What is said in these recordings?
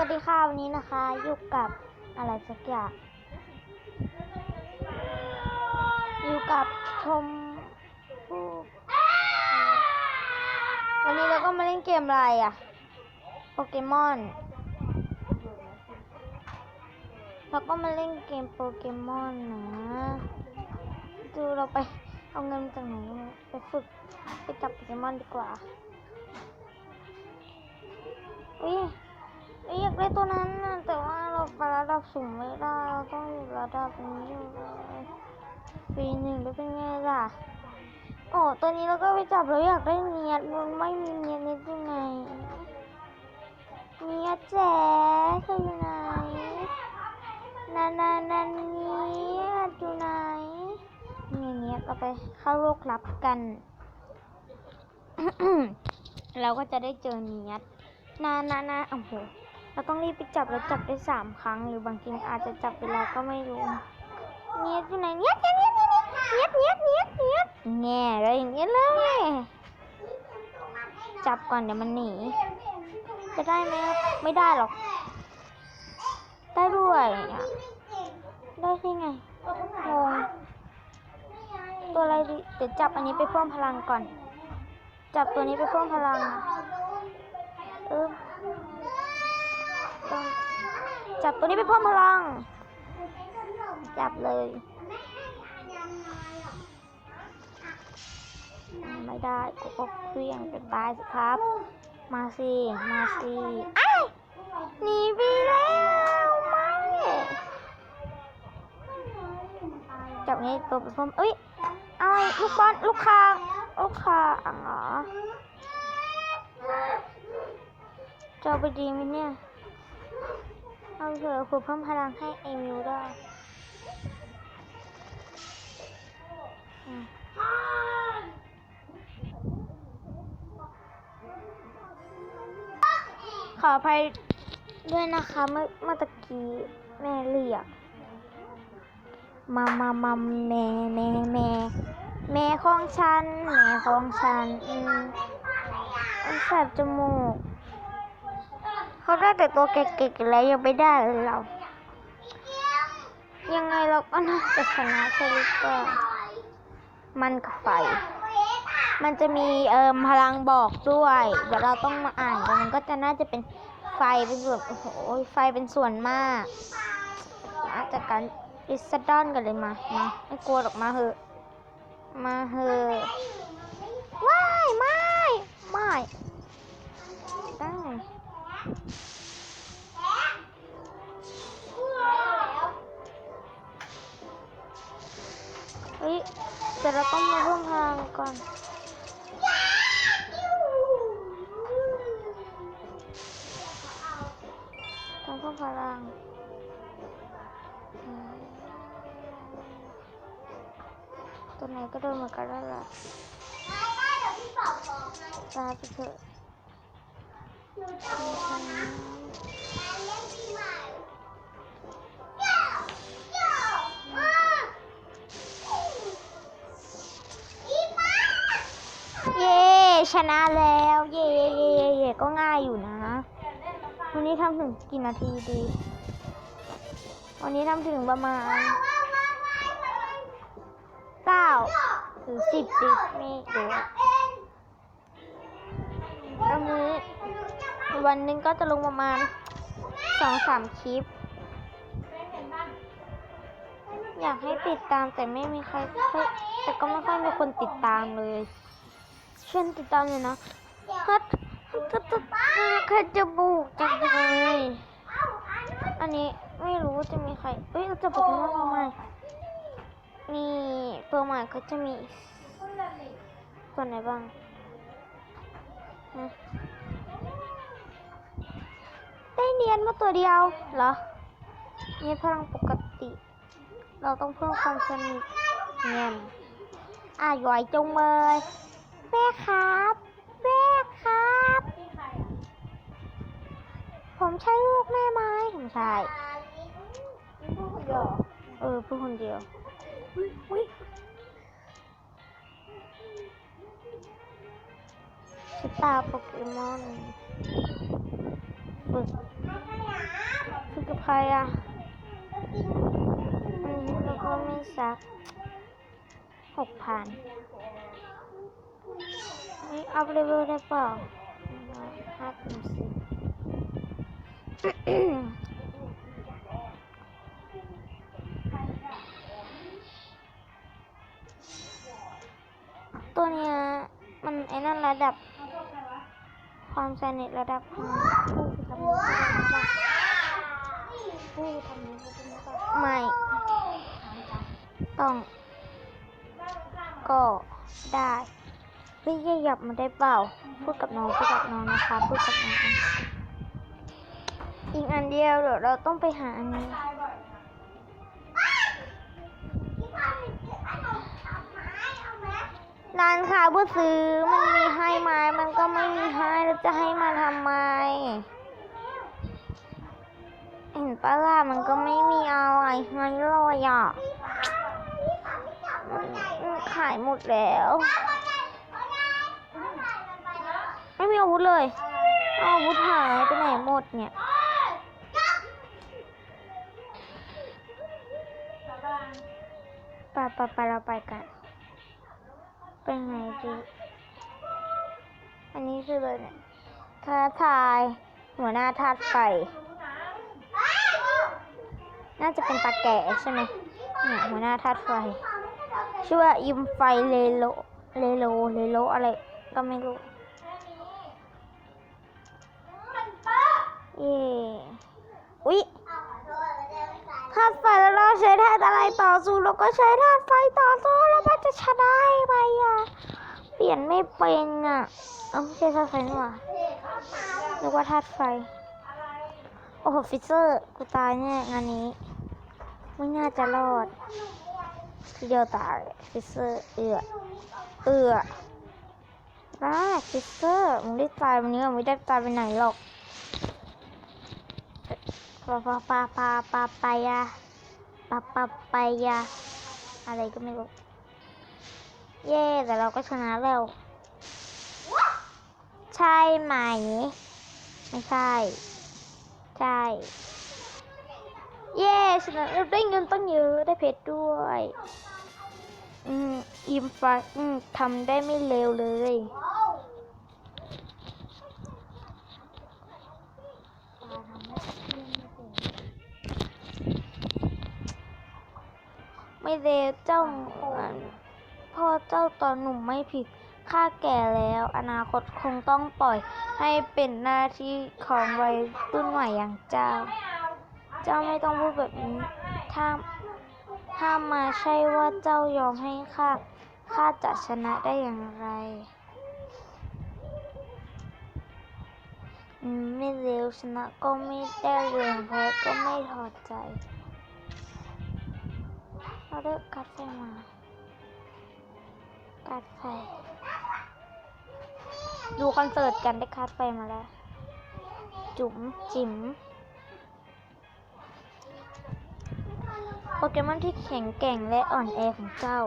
วัสดีค่ะวันนี้นะคะอยู่กับอะไรสักอย่างอยู่กับชมพู่วันนี้เราก็มาเล่นเกมอะไรอะโปเกมอนเราก็มาเล่นเกมโปเกมอนนะดูเราไปเอาเงินมาจากไหนไปฝึกไปจับโปเกมอนดีกว่าอุ้ย อยากได้ตัวนั้นนะแต่ว่าเราไประดับสูงไม่ได้เราต้องอยู่ระดับนี้อยู่เลยปีหนึ่งได้เป็นไงล่ะโอ้ตัวนี้เราก็ไปจับแล้วอยากได้เนียดมันไม่มีเนียดนิดยังไงเนียดแจ๊เธออยู่ไหนนานานาเนียดอยู่ไหนเนี่ยเนียดเราไปเข้าโลกลับกันเราก็จะได้เจอเนียดนานานาโอ้โห เราต้องรีบไปจับแล้วจับได้สามครั้ง หรือบางทีอาจจะจับไปแล้วก็ไม่รู้เนียดอยู่ไหนเนียดเนียดเนียดเนียดเนียดเนียดเนียดแง่เลยอย่างเงี้ยเลยจับก่อนเดี๋ยวมันหนีจะได้ไหมไม่ได้หรอก ได้ด้วยอะได้ที่ไงงงตัวอะไรดีเดี๋ยวจับอันนี้ไปเพิ่มพลังก่อน จับตัวนี้ไปเพิ่มพลังเออต้อง จับตัวนี้ไปเพิ่มพลัง จับเลย ไม่ได้กูก็เคลี้ยงจะตายสิครับ มาสิ มาสิไอ้ายหนีไปแล้วไม่จับนี้ตัวไปเพิ่มเอ้ยเอาลูกบอลลูกคางลูกคางเหรอจะไปดีไหมเนี่ย เอาเถอะครูเพิ่มพลังให้เอมิวด้อืมขออภัยด้วยนะคะเมื่อเมื่อตะกี้แม่เรียกมามามาแม่แม่แม่แม่ของฉันแม่ของฉันอืมมันแสบจมูก เขาได้แต่ตัวเก่งๆแล้วยังไม่ได้เลยเรา ยังไงเราก็น่าจะชนะใช่หรือเปล่ามันกับไฟ มันจะมีเอ่มพลังบอกด้วย เดี๋ยวเราต้องมาอ่านกันมันก็จะน่าจะเป็นไฟเป็นส่วนโอ้โหไฟเป็นส่วนมากมาจากการอิสดอนกันเลยมามาไม่กลัวหรอกมาเหอะมาเหอะว้ายไม่ไม่ได้ เฮ้ยแต่เราต้องมาเพิ่มพลังก่อนต้องเพิ่มพลังอืมตัวไหนก็โดนเหมือนกันแล้วล่ะตายไปเถอะ เย้ชนะแล้ว เย้เย้เย้เย้เย้ก็ง่ายอยู่นะ วันนี้ทำถึงกี่นาทีดี วันนี้ทำถึงประมาณเก้าหรือสิบดิไม่รู้อันนี้ วันหนึงก็จะลงประมาณสองสามคลิป อยากให้ติดตามแต่ไม่มีใครแต่ก็ไม่ค่อยมีคนติดตามเลยช่วยติดตามเลยนะฮัทฮัทใครจะบุกจังเลยอันนี้ไม่รู้จะมีใครเอ้ยจะบอกว่าตัวใหม่มีตัวใหม่เขาจะมีตัวไหนบ้างฮะ ได้เนียนมาตัวเดียวเหรอนี่พลังปกติ เราต้องเพิ่มความสนิทเงียนอะหย่อยจงเลยแม่ครับแม่ครับ ผมใช่ลูกแม่ไหมผมใช่เออพูดคนเดียวสตาร์โปเกมอน คุยกับใครอะอืมแล้วก็ไม่ซักหกพันนี่อัพเลเวลได้เปล่าห้าสิตัวเนี้ยมันไอ้นั่นระดับความสนิทระดับ ห้าผู้ทำนี้ก็ได้ไม่ต้อง ก็ได้พี่ขยับมาได้เปล่า พูดกับน้องพูดกับน้องนะคะ พูดกับน้องอีกอันเดียวเดี๋ยวเราต้องไปหาอันนี้ร้านค้าผู้ซื้อมันมีให้ไหมมันก็ไม่มีให้แล้วจะให้มาทำไม เห็นปะล่ะมันก็ไม่มีอะไรให้เลยอะมันขายหมดแล้ว ไม่มีอาวุธเลยอาวุธหายไปไหนหมดเนี่ยไปไปไปเราไปกัน เป็นไงดีอันนี้คือเลยเนี่ยท้าทาย หัวหน้าธาตุไฟ น่าจะเป็นตาแก่ใช่ไหมเนี่ยหัวหน้าธาตุไฟ ชื่อว่ายิมไฟเลโล เลโล เลโลอะไรก็ไม่รู้ เย่อุ๊ยธาตุไฟแล้วเราใช้ธาตุอะไรต่อสู้เราก็ใช้ธาตุไฟต่อสู้แล้วมันจะชนะไหมอะ เปลี่ยนไม่เป็นอะเอาไม่ใช่ธาตุไฟนี่หว่าเรียกว่าธาตุไฟ โอ้โหฟิเซอร์ กูตายเนี่ยงานนี้ ไม่น่าจะรอดทีเดียวตายฟิเซอร์เอือเอือได้ฟิเซอร์มึงได้ตายวันนี้มึงไม่ได้ตายไปไหนหรอกปาปาปาปาปาปายาปาปาปายาอะไรก็ไม่รู้เย่แต่เราก็ชนะแล้ว ใช่ไหม ไม่ใช่ ใช่ เย้ชนะเราได้เงินตั้งเยอะได้เพชรด้วยอืมอิมฟ้าอืมทำได้ไม่เลวเลยไม่เลวเจ้าพ่อเจ้าตอนหนุ่มไม่ผิดข้าแก่แล้ว อนาคตคงต้องปล่อยให้เป็นหน้าที่ของวัยรุ่นใหม่อย่างเจ้า เจ้าไม่ต้องพูดแบบนี้ ถ้าถ้ามาใช่ว่าเจ้ายอมให้ข้า ข้าจะชนะได้อย่างไร ไม่เร็วชนะก็ไม่ได้เร็วแพ้ก็ไม่ถอดใจ เราได้การ์ดไฟมาการ์ดไฟ ดูคอนเสิร์ตกันได้การ์ดไฟมาแล้ว จุ๋มจิ๋ม โปเกมอนที่แข็งแกร่งและอ่อนแอของเจ้า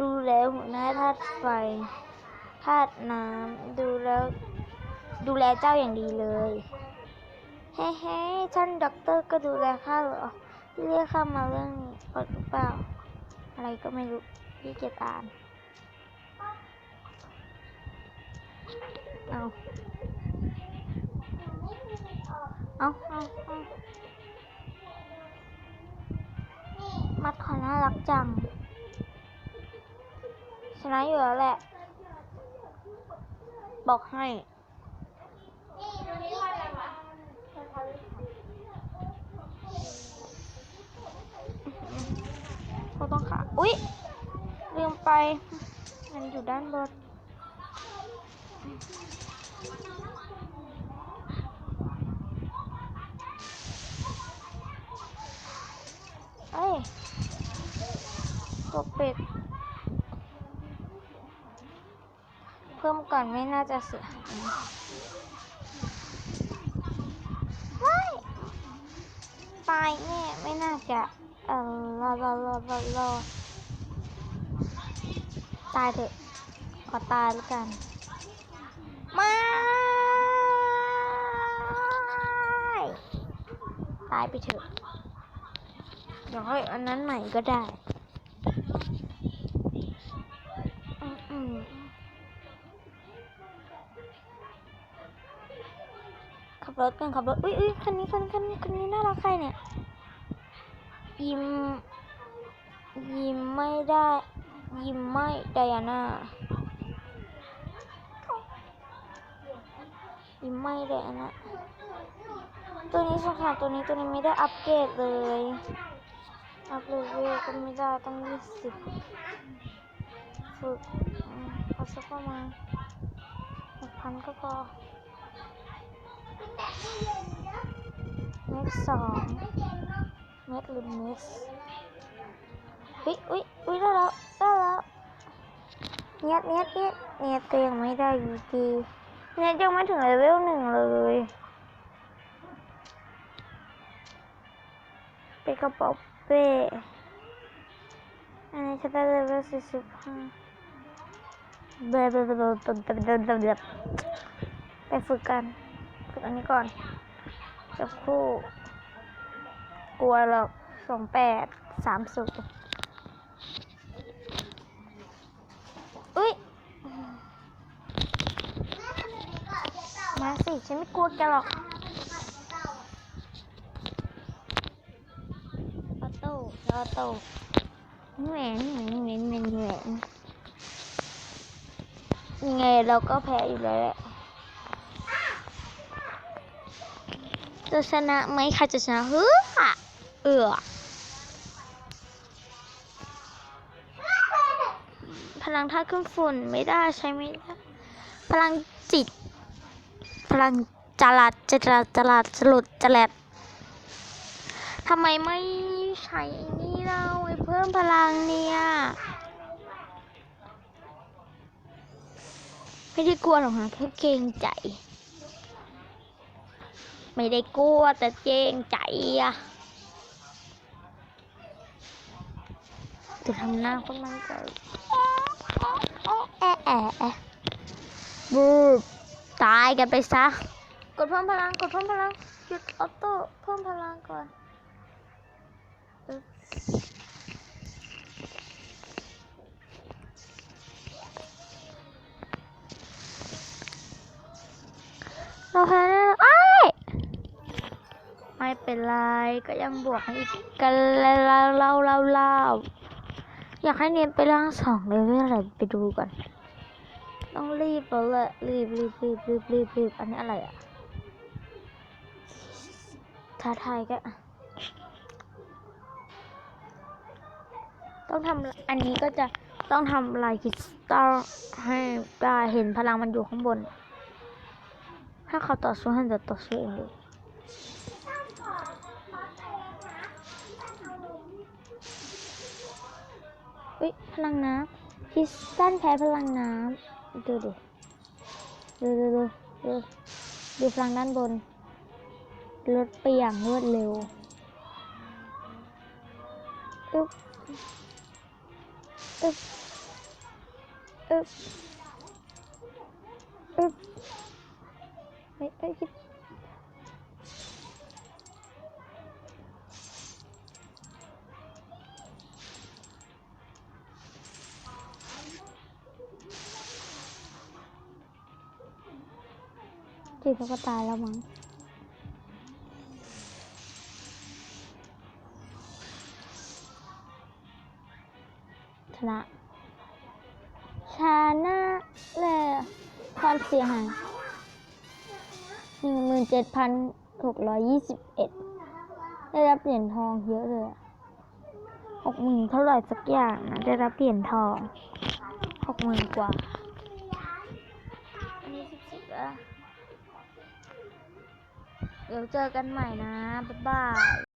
ดูแล้วหัวหน้าธาตุไฟธาตุน้ำดูแล้วดูแลเจ้าอย่างดีเลย เฮ้เฮ้ท่านด็อกเตอร์ก็ดูแลข้าเหรอที่เรียกข้ามาเรื่องนี้หรือเปล่า อะไรก็ไม่รู้ที่เกียจอ่านเอาเอาเอาเอา มัดขอน่ารักจัง ชนะอยู่แล้วแหละ บอกให้เขาต้องขาอุ๊ย ลืมไป มันอยู่ด้านบน เอ้ยตัว เป็ด เพิ่มก่อนไม่น่าจะเสียหายว้ายตายแน่ไม่น่าจะ เออรอรอรอรอรอตายเถอะขอตายแล้วกันไม่ายไปเถอะเดี๋ยวค่อยอันนั้นใหม่ก็ได้ รถกันขับรถ อุ้ยอุ้ยคันนี้คันคันคันนี้น่ารักใครเนี่ย ยิ้ม ยิ้มไม่ได้ ยิ้มไม่ไดอาน่า ยิ้มไม่ไดอาน่า ตัวนี้สงสารตัวนี้ตัวนี้ไม่ได้อัปเกรดเลย อัพเลเวลก็ไม่ได้ต้องยี่สิบฝึกอืมเอาสักประมาณหกพันก็พอ เม็กสองเม็กหรือเม็กอุ้ยอุ้ยอุ้ยได้แล้วได้แล้วเนี้เนี้เนี้เนี้ยตัยงไม่ได้อยู่ดีเนี้ยยังไม่ถึงเลเวลหนึ่งเลยเป็นกระเป๋าเป้อันนี้จะได้เลเวลสี่สิบห้าเบบเบบเบบเบบเบบไปฝึกกัน อันนี้ก่อนจับคู่ กลัวหรอกสองแปดสามศูนย์อุ้ยมาสิฉันไม่กลัวแกหรอกออโต้ออโต้แหวนแหวนแหวนแหวนยังไงเราก็แพ้อยู่แล้วแหละ จะชนะไหมใครจะชนะเฮ้อเออพลังท่าตุขึ้นฝุ่นไม่ได้ใช้ไม่ได้ พลังจิต พลังจลัดจลัดจลัดจลุดจลัดทำไมไม่ใช้ไอ้นี่เราเพิ่มพลังเนี่ยไม่ได้กลัวหรอกนะแค่เกรงใจ ไม่ได้กลัวแต่เกรงใจอะจะทำหน้าคนมันใจโอ้แอะแอะแอะบูบตายกันไปซะ กดเพิ่มพลัง กดเพิ่มพลัง หยุดออโต้เพิ่มพลังก่อนเราแพ้แน่เลยอ้าย ไม่เป็นไร ก็ยังบวกให้อีกกันแล้วเล่าเล่าเล่าเล่าอยากให้เนียนไปร่างสองเลยว่าอะไรไปดูก่อน ต้องรีบแล้วแหละรีบรีบรีบรีบรีบรีบอันนี้อะไรอะท้าทายก็ ต้องทำอันนี้ก็จะต้องทำลายคริสตัลให้ได้เห็นพลังมันอยู่ข้างบน ถ้าเขาต่อสู้ให้จะต่อสู้เองเลย อุ้ยพลังน้ำคิสตัลแพ้พลังน้ำดูดิดูดูดูดูดูพลังด้านบนลดไปอย่างรวดเร็วอึ๊บอึ๊บอึ๊บอึ๊บเฮ้ยเฮ้ย คิดจีเขาก็ตายแล้วมั้งชนะชนะเลยความเสียหายหนึ่งหมื่นเจ็ดพันหกร้อยยี่สิบเอ็ดได้รับเหรียญทองเยอะเลยหกหมื่นเท่าไหร่สักอย่างนะได้รับเหรียญทองหกหมื่นกว่าอันนี้สิบสิบอะ เดี๋ยวเจอกันใหม่นะ บ๊ายบาย